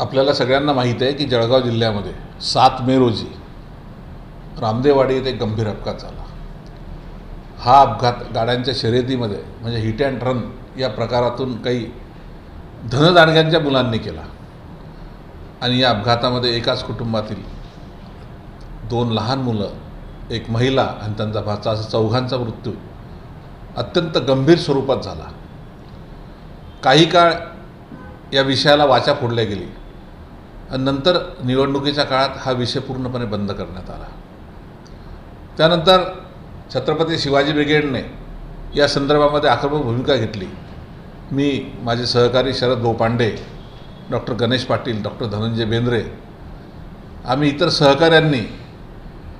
आपल्याला सगळ्यांना माहीत आहे की जळगाव जिल्ह्यामध्ये सात मे रोजी रामदेवाडी येथे एक गंभीर अपघात झाला. हा अपघात गाड्यांच्या शर्यतीमध्ये म्हणजे हिट अँड रन या प्रकारातून काही धनदांडग्यांच्या मुलांनी केला. आणि या अपघातामध्ये एकाच कुटुंबातील दोन लहान मुलं एक महिला आणि त्यांचा भाचा असं चौघांचा मृत्यू अत्यंत गंभीर स्वरूपात झाला. काही काळ या विषयाला वाचा फोडल्या गेली. नंतर निवडणुकीच्या काळात हा विषय पूर्णपणे बंद करण्यात आला. त्यानंतर छत्रपती शिवाजी ब्रिगेडने या संदर्भामध्ये आक्रमक भूमिका घेतली. मी माझे सहकारी शरद गोपांडे डॉक्टर गणेश पाटील डॉक्टर धनंजय बेंद्रे आम्ही इतर सहकाऱ्यांनी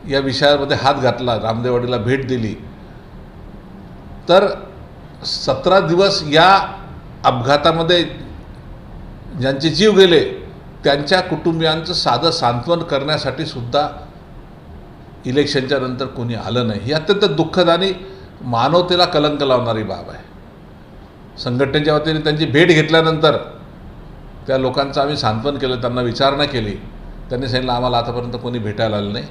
या विषयामध्ये हात घातला रामदेवाडीला भेट दिली. तर सतरा दिवस या अपघातामध्ये ज्यांचे जीव गेले त्यांच्या कुटुंबियांचं साधं सांत्वन करण्यासाठी सुद्धा इलेक्शनच्या नंतर कोणी आलं नाही. ही अत्यंत दुःखद आणि मानवतेला कलंक लावणारी बाब आहे. संघटनेच्या वतीने त्यांची भेट घेतल्यानंतर त्या लोकांचं आम्ही सांत्वन केलं त्यांना विचारणा केली. त्यांनी सांगितलं आम्हाला आतापर्यंत कोणी भेटायला आलं नाही.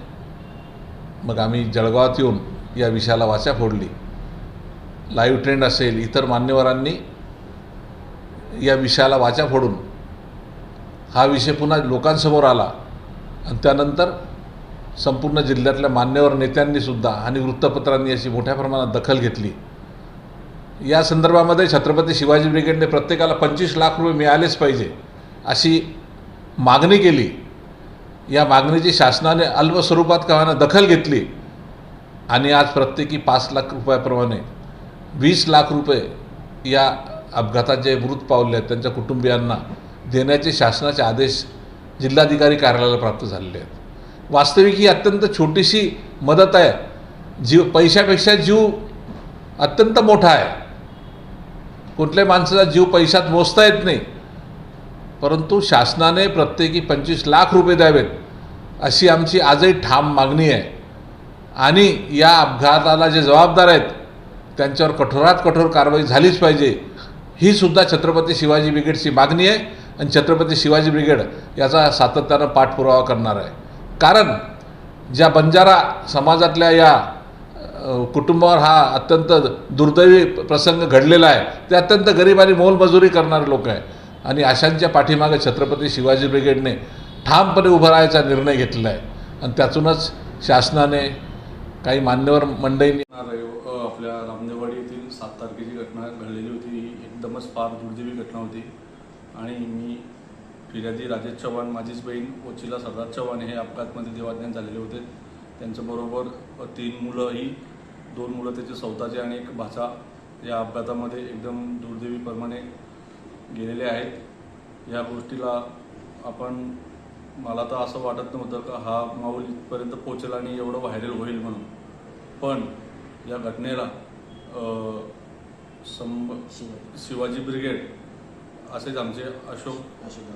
मग आम्ही जळगावात येऊन या विषयाला वाचा फोडली. लाईव्ह ट्रेंड असेल इतर मान्यवरांनी या विषयाला वाचा फोडून हा विषय पुन्हा लोकांसमोर आला. आणि त्यानंतर संपूर्ण जिल्ह्यातल्या मान्यवर नेत्यांनीसुद्धा आणि वृत्तपत्रांनी अशी मोठ्या प्रमाणात दखल घेतली. या संदर्भामध्ये छत्रपती शिवाजी ब्रिगेडने प्रत्येकाला पंचवीस लाख रुपये मिळालेच पाहिजे अशी मागणी केली. या मागणीची शासनाने अल्प स्वरूपात का दखल घेतली. आणि आज प्रत्येकी पाच लाख रुपयाप्रमाणे वीस लाख रुपये या अपघातात जे मृत पावले आहेत त्यांच्या कुटुंबियांना देण्याचे शासनाचे आदेश जिल्हाधिकारी कार्यालयाला प्राप्त झालेले आहेत. वास्तविक ही अत्यंत छोटीशी मदत आहे. जीव पैशापेक्षा जीव अत्यंत मोठा आहे. कुठल्याही माणसाचा जीव पैशात मोजता येत नाही. परंतु शासनाने प्रत्येकी पंचवीस लाख रुपये द्यावेत अशी आमची आजही ठाम मागणी आहे. आणि या अपघाताला जे जबाबदार आहेत त्यांच्यावर कठोरात कठोर कारवाई झालीच पाहिजे. ही सुद्धा छत्रपती शिवाजी ब्रिगेडची मागणी आहे. आणि छत्रपती शिवाजी ब्रिगेड याचा सातत्यानं पाठपुरावा करणार आहे. कारण ज्या बंजारा समाजातल्या या कुटुंबावर हा अत्यंत दुर्दैवी प्रसंग घडलेला आहे ते अत्यंत गरीब आणि मोलमजुरी करणारे लोक आहे आणि अशांच्या पाठीमागे छत्रपती शिवाजी ब्रिगेडने ठामपणे उभं राहायचा निर्णय घेतलेला आहे. आणि त्यातूनच शासनाने काही मान्यवर मंडळींनी आपल्या रामदेवाडी येथील सात तारखेची घटना घडलेली होती. ही एकदमच फार दुर्दैवी घटना होती. आणि मी फिर्यादी राजेश चव्हाण माझीच बहीण ओचिला सरदार चव्हाण हे अपघातमध्ये देवाज्ञान झालेले होते. त्यांच्याबरोबर तीन मुलं ही दोन मुलं त्याचे स्वतःचे आणि एक भाचा या अपघातामध्ये एकदम दुर्दैवीप्रमाणे गेलेले आहेत. या गोष्टीला आपण मला तर असं वाटत नव्हतं का हा माऊल इथपर्यंत पोचेल आणि एवढं व्हायरल होईल म्हणून. पण या घटनेला संब शिवाजी ब्रिगेड असेच आमचे अशोक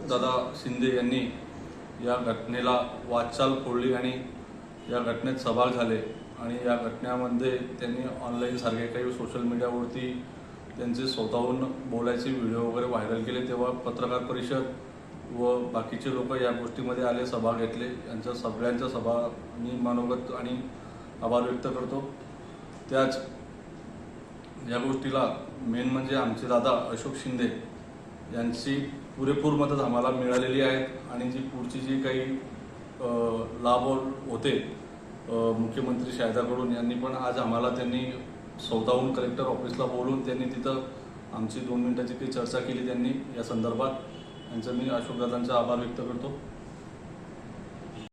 दादा. शिंदे यांनी या घटनेला वाटचाल फोडली आणि या घटनेत सहभाग झाले. आणि या घटनेमध्ये त्यांनी ऑनलाईन सारखे काही सोशल मीडियावरती त्यांचे स्वतःहून बोलायचे व्हिडिओ वगैरे व्हायरल केले. तेव्हा पत्रकार परिषद व बाकीचे लोक या गोष्टीमध्ये आले सहभाग घेतले. यांच्या सगळ्यांचा सभा मी मनोगत आणि आभार व्यक्त करतो. त्याच या गोष्टीला मेन म्हणजे आमचे दादा अशोक शिंदे यांची पुरेपूर मदत आम्हाला मिळालेली आहे आणि जी पुढची जी काही लाभ होते मुख्यमंत्री शायदाकडून यांनी पण आज आम्हाला त्यांनी स्वतःहून कलेक्टर ऑफिसला बोलून त्यांनी तिथं आमची दोन मिनिटाची काही चर्चा केली त्यांनी या संदर्भात. यांचं मी अशोकदादांचा आभार व्यक्त करतो.